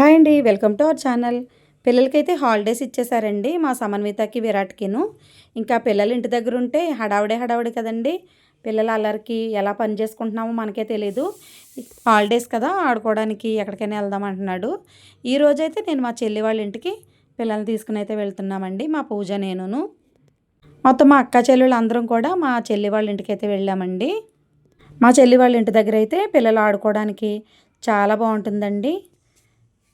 Hi అండి welcome to our channel. పిల్లలకైతే holidays ఇచ్చేసారండి మా సమన్వితకి విరాట్కిను. ఇంకా పిల్లలు ఇంటి దగ్గర ఉంటే హడావుడే హడావుడి కదండి. పిల్లల అల్లరికి ఎలా పని చేసుకుంటున్నామో మనకే తెలియదు హాలిడేస్ కదా ఆడుకోవడానికి ఎక్కడికైనా వెళ్దాం అంటున్నాడు. ఈ రోజైతే నేను మా చెల్లి వాళ్ళ ఇంటికి పిల్లల్ని తీసుకుని అయితే వెళ్తున్నామండి మా పూజ నేనును. మొత్తం మా అక్క చెల్లెళ్ళు అందరం కూడా మా చెల్లి వాళ్ళ ఇంటికి అయితే వెళ్ళామండి. మా చెల్లి వాళ్ళ ఇంటి దగ్గర అయితే పిల్లలు ఆడుకోవడానికి చాలా బాగుంటుందండి.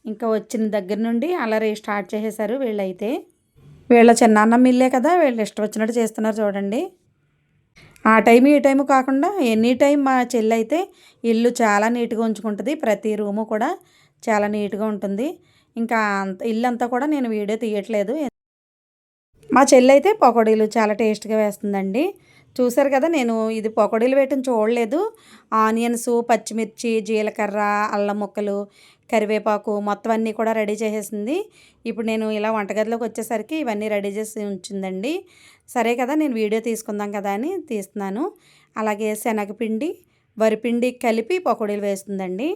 ఇంకా వచ్చిన దగ్గర నుండి అలరి స్టార్ట్ చేసేసారు వీళ్ళైతే. వీళ్ళ చిన్నాన్న మిల్లే కదా వీళ్ళు ఇష్టం వచ్చినట్టు చేస్తున్నారు చూడండి. ఆ టైం ఈ టైం కాకుండా ఎనీ టైం మా చెల్లి అయితే ఇల్లు చాలా నీట్గా ఉంచుకుంటుంది ప్రతి రూము కూడా చాలా నీట్గా ఉంటుంది. ఇంకా అంత ఇల్లు అంతా కూడా నేను వీడియో తీయట్లేదు. మా చెల్లి అయితే పకోడీలు చాలా టేస్ట్గా వేస్తుందండి. చూసారు కదా నేను ఇది పకోడీలు వేయటం చూడలేదు. ఆనియన్స్ పచ్చిమిర్చి జీలకర్ర అల్లం ముక్కలు కరివేపాకు మొత్తం అన్నీ కూడా రెడీ చేసేసింది. ఇప్పుడు నేను ఇలా వంటగదిలోకి వచ్చేసరికి ఇవన్నీ రెడీ చేసి ఉంచిందండి. సరే కదా నేను వీడియో తీసుకుందాం కదా అని తీస్తున్నాను. అలాగే శనగపిండి వరిపిండి కలిపి పకోడీలు వేస్తుందండి.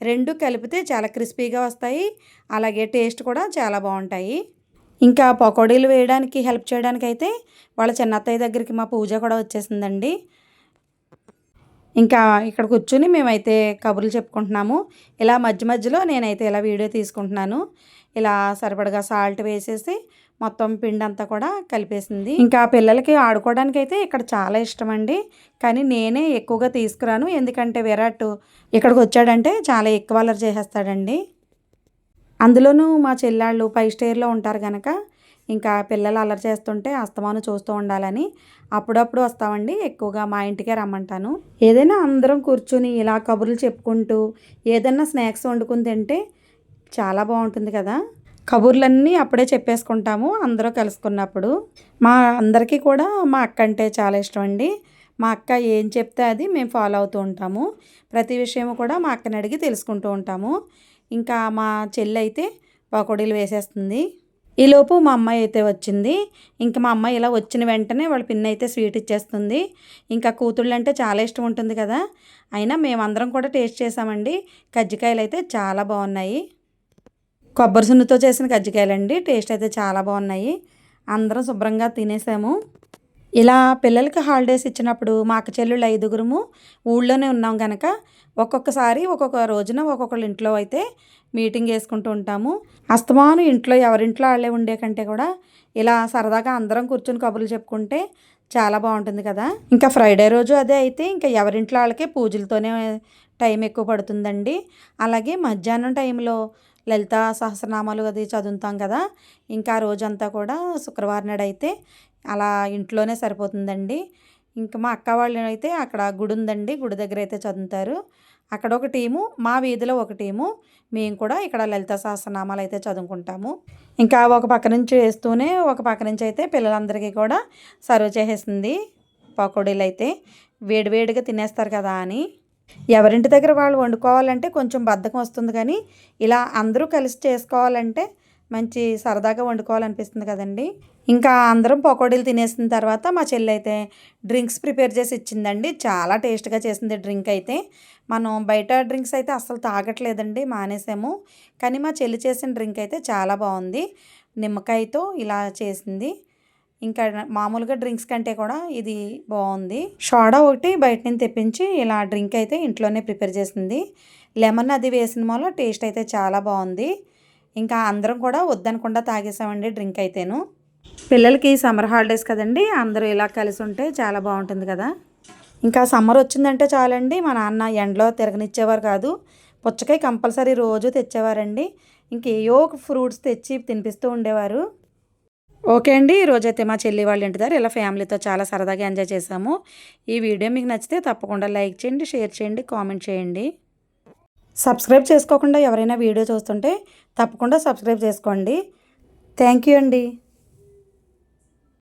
రెండు కలిపితే చాలా క్రిస్పీగా వస్తాయి. అలాగే టేస్ట్ కూడా చాలా బాగుంటాయి. ఇంకా పకోడీలు వేయడానికి హెల్ప్ చేయడానికి అయితే వాళ్ళ చిన్నత్తయ్య దగ్గరికి మా పూజ కూడా వచ్చేసిందండి. ఇంకా ఇక్కడ కూర్చుని మేమైతే కబుర్లు చెప్పుకుంటున్నాము. ఇలా మధ్య మధ్యలో నేనైతే ఇలా వీడియో తీసుకుంటున్నాను. ఇలా సరిపడగా సాల్ట్ వేసేసి మొత్తం పిండి అంతా కూడా కలిపేసింది. ఇంకా పిల్లలకి ఆడుకోవడానికి అయితే ఇక్కడ చాలా ఇష్టం అండి కానీ నేనే ఎక్కువగా తీసుకురాను. ఎందుకంటే విరాట్ ఇక్కడికి వచ్చాడంటే చాలా ఎక్కువ అలర్ చేసేస్తాడండి. అందులోనూ మా చెల్లాళ్ళు పై స్టేర్లో ఉంటారు కనుక ఇంకా పిల్లలు అల్లరి చేస్తుంటే అస్తమాను చూస్తూ ఉండాలని అప్పుడప్పుడు వస్తామండి. ఎక్కువగా మా ఇంటికే రమ్మంటాను. ఏదైనా అందరం కూర్చుని ఇలా కబుర్లు చెప్పుకుంటూ ఏదైనా స్నాక్స్ వండుకుని తింటే చాలా బాగుంటుంది కదా. కబుర్లన్నీ అప్పుడే చెప్పేసుకుంటాము అందరూ కలుసుకున్నప్పుడు. మా అందరికీ కూడా మా అక్క అంటే చాలా ఇష్టం అండి. మా అక్క ఏం చెప్తే అది మేము ఫాలో అవుతూ ఉంటాము. ప్రతి విషయం కూడా మా అక్కని అడిగి తెలుసుకుంటూ ఉంటాము. ఇంకా మా చెల్లి అయితే పకోడీలు వేసేస్తుంది. ఈలోపు మా అమ్మాయి అయితే వచ్చింది. ఇంకా మా అమ్మాయి ఇలా వచ్చిన వెంటనే వాళ్ళ పిన్ అయితే స్వీట్ ఇచ్చేస్తుంది. ఇంకా కూతుళ్ళు అంటే చాలా ఇష్టం ఉంటుంది కదా. అయినా మేమందరం కూడా టేస్ట్ చేసామండి. కజ్జికాయలు అయితే చాలా బాగున్నాయి. కొబ్బరి సున్నుతో చేసిన కజ్జికాయలండి. టేస్ట్ అయితే చాలా బాగున్నాయి. అందరం శుభ్రంగా తినేసాము. ఇలా పిల్లలకి హాలిడేస్ ఇచ్చినప్పుడు మా అక్క చెల్లెళ్ళు ఐదుగురుము ఊళ్ళోనే ఉన్నాం కనుక ఒక్కొక్కసారి ఒక్కొక్క రోజున ఒక్కొక్కళ్ళ ఇంట్లో అయితే మీటింగ్ వేసుకుంటూ ఉంటాము. అస్తమాను ఇంట్లో ఎవరింట్లో వాళ్ళే ఉండే కంటే కూడా ఇలా సరదాగా అందరం కూర్చొని కబుర్లు చెప్పుకుంటే చాలా బాగుంటుంది కదా. ఇంకా ఫ్రైడే రోజు అదే అయితే ఇంకా ఎవరింట్లో వాళ్ళకే పూజలతోనే టైం ఎక్కువ పడుతుందండి. అలాగే మధ్యాహ్నం టైంలో లలిత సహస్రనామాలు అది చదువుతాం కదా. ఇంకా రోజంతా కూడా శుక్రవారం నాడు అయితే అలా ఇంట్లోనే సరిపోతుందండి. ఇంకా మా అక్క వాళ్ళు అయితే అక్కడ గుడి ఉందండి. గుడి దగ్గర అయితే చదువుతారు. అక్కడ ఒక టీము మా వీధిలో ఒక టీము. మేము కూడా ఇక్కడ లలిత సహస్రనామాలు అయితే చదువుకుంటాము. ఇంకా ఒక పక్క నుంచి వేస్తూనే ఒక పక్క నుంచి అయితే పిల్లలందరికీ కూడా సర్వ్ చేసేసింది పకోడీలు అయితే వేడివేడిగా తినేస్తారు కదా అని. ఎవరింటి దగ్గర వాళ్ళు వండుకోవాలంటే కొంచెం బద్ధకం వస్తుంది కానీ ఇలా అందరూ కలిసి చేసుకోవాలంటే మంచి సరదాగా వండుకోవాలనిపిస్తుంది కదండి. ఇంకా అందరం పకోడీలు తినేసిన తర్వాత మా చెల్లి అయితే డ్రింక్స్ ప్రిపేర్ చేసి ఇచ్చిందండి. చాలా టేస్ట్గా చేసింది డ్రింక్ అయితే. మనం బయట డ్రింక్స్ అయితే అస్సలు తాగట్లేదండి మానేసాము. కానీ మా చెల్లి చేసిన డ్రింక్ అయితే చాలా బాగుంది. నిమ్మకాయతో ఇలా చేసింది. ఇంకా మామూలుగా డ్రింక్స్ కంటే కూడా ఇది బాగుంది. సోడా ఒకటి బయట నుంచి తెప్పించి ఇలా డ్రింక్ అయితే ఇంట్లోనే ప్రిపేర్ చేసింది. లెమన్ అది వేసిన వల్ల టేస్ట్ అయితే చాలా బాగుంది. ఇంకా అందరం కూడా వద్దనకుండా తాగేసామండి డ్రింక్ అయితేను. పిల్లలకి సమ్మర్ హాలిడేస్ కదండి అందరూ ఇలా కలిసి ఉంటే చాలా బాగుంటుంది కదా. ఇంకా సమ్మర్ వచ్చిందంటే చాలండి మా నాన్న ఎండలో తిరగనిచ్చేవారు కాదు పుచ్చకాయ కంపల్సరీ రోజు తెచ్చేవారండి ఇంకేయో ఫ్రూట్స్ తెచ్చి తినిపిస్తూ ఉండేవారు. ఓకే అండి ఈరోజైతే మా చెల్లి వాళ్ళ ఇంటి దగ్గర ఇలా ఫ్యామిలీతో చాలా సరదాగా ఎంజాయ్ చేసాము. ఈ వీడియో మీకు నచ్చితే తప్పకుండా లైక్ చేయండి షేర్ చేయండి కామెంట్ చేయండి. సబ్స్క్రైబ్ చేసుకోకుండా ఎవరైనా వీడియో చూస్తుంటే తప్పకుండా సబ్స్క్రైబ్ చేసుకోండి. థ్యాంక్ యూ అండి.